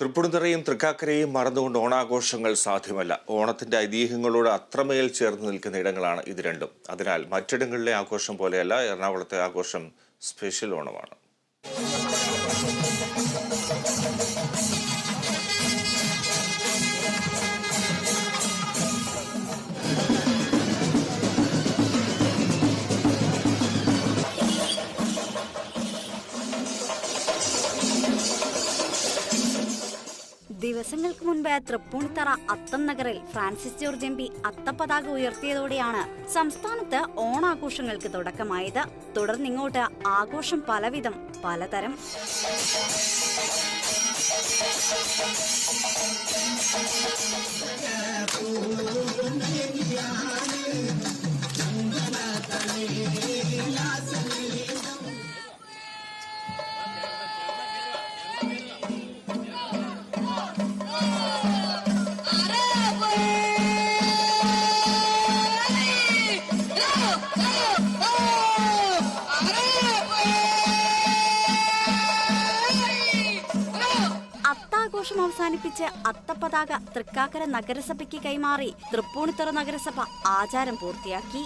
തൃപ്പൂണിത്തുറയും തൃക്കാക്കരയും മറന്നുകൊണ്ട് ഓണാഘോഷങ്ങൾ സാധ്യമല്ല. ഓണത്തിന്റെ ഐതിഹ്യങ്ങളോട് അത്രമേൽ ചേർന്ന് നിൽക്കുന്ന ഇടങ്ങളാണ് ഇത് രണ്ടും. അതിനാൽ മറ്റിടങ്ങളിലെ ആഘോഷം പോലെയല്ല എറണാകുളത്തെ ആഘോഷം സ്പെഷ്യൽ ഓണമാണ്. ദിവസങ്ങൾക്ക് മുൻപ് തൃപ്പൂണിത്തറ അത്തം നഗറിൽ ഫ്രാൻസിസ് ജോർജ് എം പി അത്തപ്പതാക ഉയർത്തിയതോടെയാണ് സംസ്ഥാനത്ത് ഓണാഘോഷങ്ങൾക്ക് തുടക്കമായത്. തുടർന്നിങ്ങോട്ട് ആഘോഷം പലവിധം പലതരം. അത്താഘോഷം അവസാനിപ്പിച്ച് അത്തപ്പതാക തൃക്കാക്കര നഗരസഭയ്ക്ക് കൈമാറി തൃപ്പൂണിത്തുറ നഗരസഭ ആചാരം പൂർത്തിയാക്കി.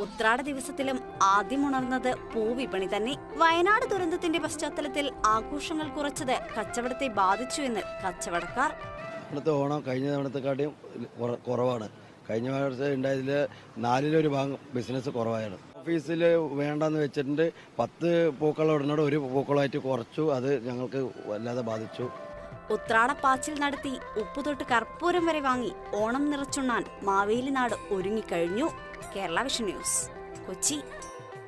ഉത്രാട ദിവസത്തിലും ആദ്യമുണർന്നത് പൂവിപണി തന്നെ. വയനാട് ദുരന്തത്തിന്റെ പശ്ചാത്തലത്തിൽ ആഘോഷങ്ങൾ കുറച്ചത് കച്ചവടത്തെ ബാധിച്ചു എന്ന് കച്ചവടക്കാർ ഇവിടുത്തെ ഓണം കഴിഞ്ഞ തവണത്തെക്കാട്ടിയും കുറ- കുറവാണ്. കഴിഞ്ഞ വർഷം ഉണ്ടായതിൽ നാലിലൊരു ഭാഗം ബിസിനസ് കുറവായാണ്. ഓഫീസിൽ വേണ്ടെന്ന് വെച്ചിട്ടുണ്ട്. പത്ത് പൂക്കളം ഉടനോട് ഒരു പൂക്കളമായിട്ട് കുറച്ചു. അത് ഞങ്ങൾക്ക് വല്ലാതെ ബാധിച്ചു. ഉത്രാടപ്പാച്ചിൽ നടത്തി ഉപ്പുതൊട്ട് കർപ്പൂരം വരെ വാങ്ങി ഓണം നിറച്ചുണ്ണാൻ മാവേലി നാട് ഒരുങ്ങിക്കഴിഞ്ഞു. Kerala vision news Kochi.